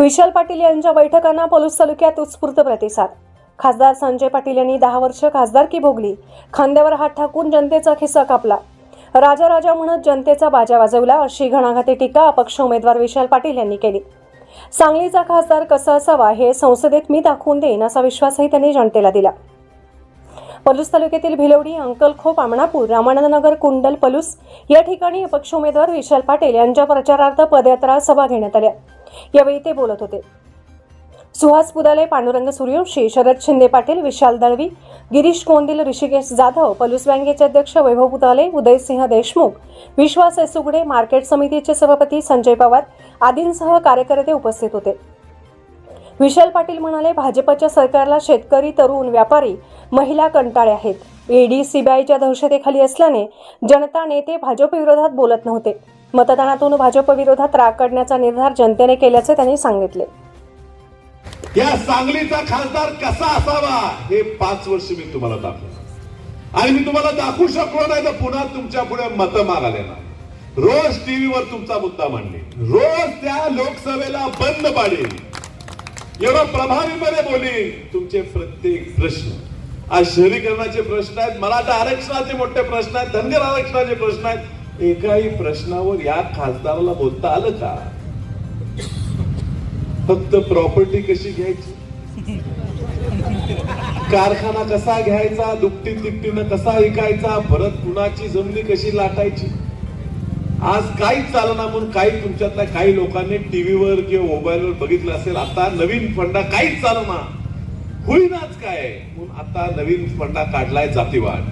विशाल पाटील यांच्या बैठकांना पलूस तालुक्यात उत्स्फूर्त प्रतिसाद. खासदार संजय पाटील यांनी दहा वर्ष खासदारकी भोगली. खांद्यावर हात टाकून जनतेचा खिस्सा कापला. राजा राजा म्हणत जनतेचा बाजा वाजवला अशी घणाघाती टीका अपक्ष उमेदवार विशाल पाटील यांनी केली. सांगलीचा खासदार कसा असावा हे संसदेत मी दाखवून देईन असा विश्वासही त्यांनी जनतेला दिला. पलूस तालुक्यातील भिलवडी अंकलखोप आमणापूर रामानंदनगर कुंडल पलूस या ठिकाणी अपक्ष उमेदवार विशाल पाटील यांच्या प्रचारार्थ पदयात्रा सभा घेण्यात आल्या. यावेळी ते बोलत होते. सुहास पुदाले पांडुरंग सूर्यवंशी शरद शिंदे पाटील विशाल दळवी गिरीश कोंदिल ऋषिकेश जाधव पलूस बँकेचे अध्यक्ष वैभव पुदाले उदयसिंह देशमुख विश्वास एसुगडे मार्केट समितीचे सभापती संजय पवार आदींसह कार्यकर्ते उपस्थित होते. विशाल पाटील म्हणाले भाजपच्या सरकारला शेतकरी तरुण व्यापारी महिला कंटाळे आहेत. ईडी सीबीआयच्या दहशतेखाली असल्याने जनता नेते भाजपविरोधात बोलत नव्हते. मतदानातून भाजपविरोधात राग काढण्याचा निर्धार जनतेने केल्याचे त्यांनी सांगितले. या सांगलीचा खासदार कसा असावा हे पाच वर्ष मी तुम्हाला दाखवलं आणि मी तुम्हाला दाखवू शकलो नाही तर पुन्हा तुमच्यापुढे मत मागाले ना रोज टीव्हीवर तुमचा मुद्दा मांडले. रोज त्या लोकसभेला बंद पाडेल. एवढं प्रभावीपणे बोली. तुमचे प्रत्येक प्रश्न आज शहरीकरणाचे प्रश्न आहेत मराठा आरक्षणाचे मोठे प्रश्न आहेत धनगर आरक्षणाचे प्रश्न आहेत. एकाही प्रश्नावर या खासदाराला बोलता आलं का? फक्त प्रॉपर्टी कशी घ्यायची? कारखाना कसा घ्यायचा? दुपटी तिपटीनं कसा विकायचा? परत कुणाची जमिनी कशी लाटायची? आज काही चालना म्हणून काही तुमच्यातल्या काही लोकांनी टीव्हीवर किंवा मोबाईलवर बघितलं असेल आता नवीन फंडा काहीच चालना. होईनाच काय? म्हणून आता नवीन फंडा काढलाय जातीवाद.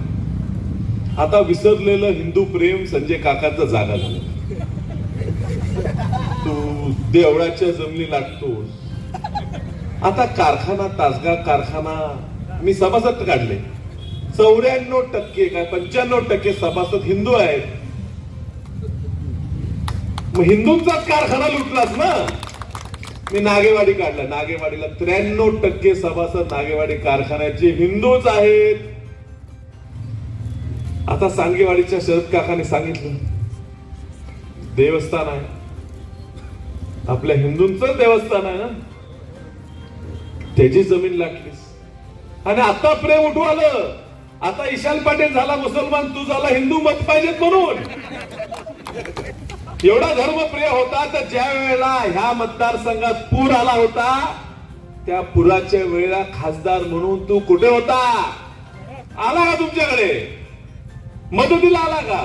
आता विसरलेलं हिंदू प्रेम संजय काकाचं जागा झालं. तू देवळाच्या जमिनी लागतोस आता कारखाना तासगा कारखाना मी सभासद काढले. चौऱ्याण्णव टक्के काय पंच्याण्णव टक्के सभासद हिंदू आहेत. मग हिंदूंचाच कारखाना लुटलास ना? मी नागेवाडी काढला. नागेवाडीला त्र्याण्णव टक्के सभासद नागेवाडी कारखान्याचे हिंदूच आहेत. आता सांगेवाडीच्या शरद काकाने सांगितलं देवस्थान आहे. आपल्या हिंदूंच देवस्थान आहे ना? त्याची जमीन लागलीस. आणि आता प्रेम उठवालं आता ईशान पाटील झाला मुसलमान तू झाला हिंदू मत पाहिजेत म्हणून. एवढा धर्मप्रिय होता तर ज्या वेळेला ह्या मतदारसंघात पूर आला होता त्या पुराच्या वेळेला खासदार म्हणून तू कुठे होता? आला का तुमच्याकडे? मदतीला आला का?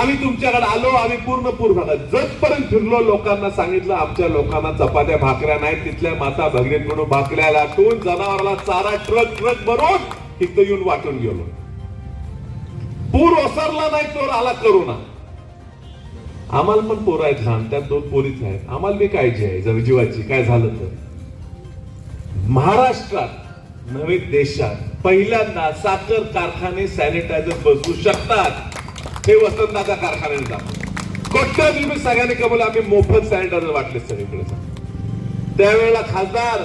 आम्ही तुमच्याकडे आलो आम्ही पूर्ण पूर भागात जतपर्यंत फिरलो लोकांना सांगितलं आमच्या लोकांना चपात्या भाकऱ्या नाहीत तिथल्या माता भगिनींकडून भाकऱ्या लाटून जनावराला चारा ट्रक ट्रक भरून इथं येऊन वाटून गेलो. पूर ओसरला नाही तो आला करोना. आम्हाला पण पोरं आहेत लहान त्यात दोन पोरीच आहेत. आम्हाला बी काळजी आहे जर जीवाची. काय झालं तर? महाराष्ट्रात नवे देशात पहिल्यांदा साखर कारखाने सॅनिटायझर बसवू शकतात. हे वसंतदादा कारखान्याने दाखवलं. कोट्यावधी रुपये सगळ्यांनी कमवले. आम्ही मोफत सॅनिटायझर वाटले सगळीकडे. त्यावेळेला खासदार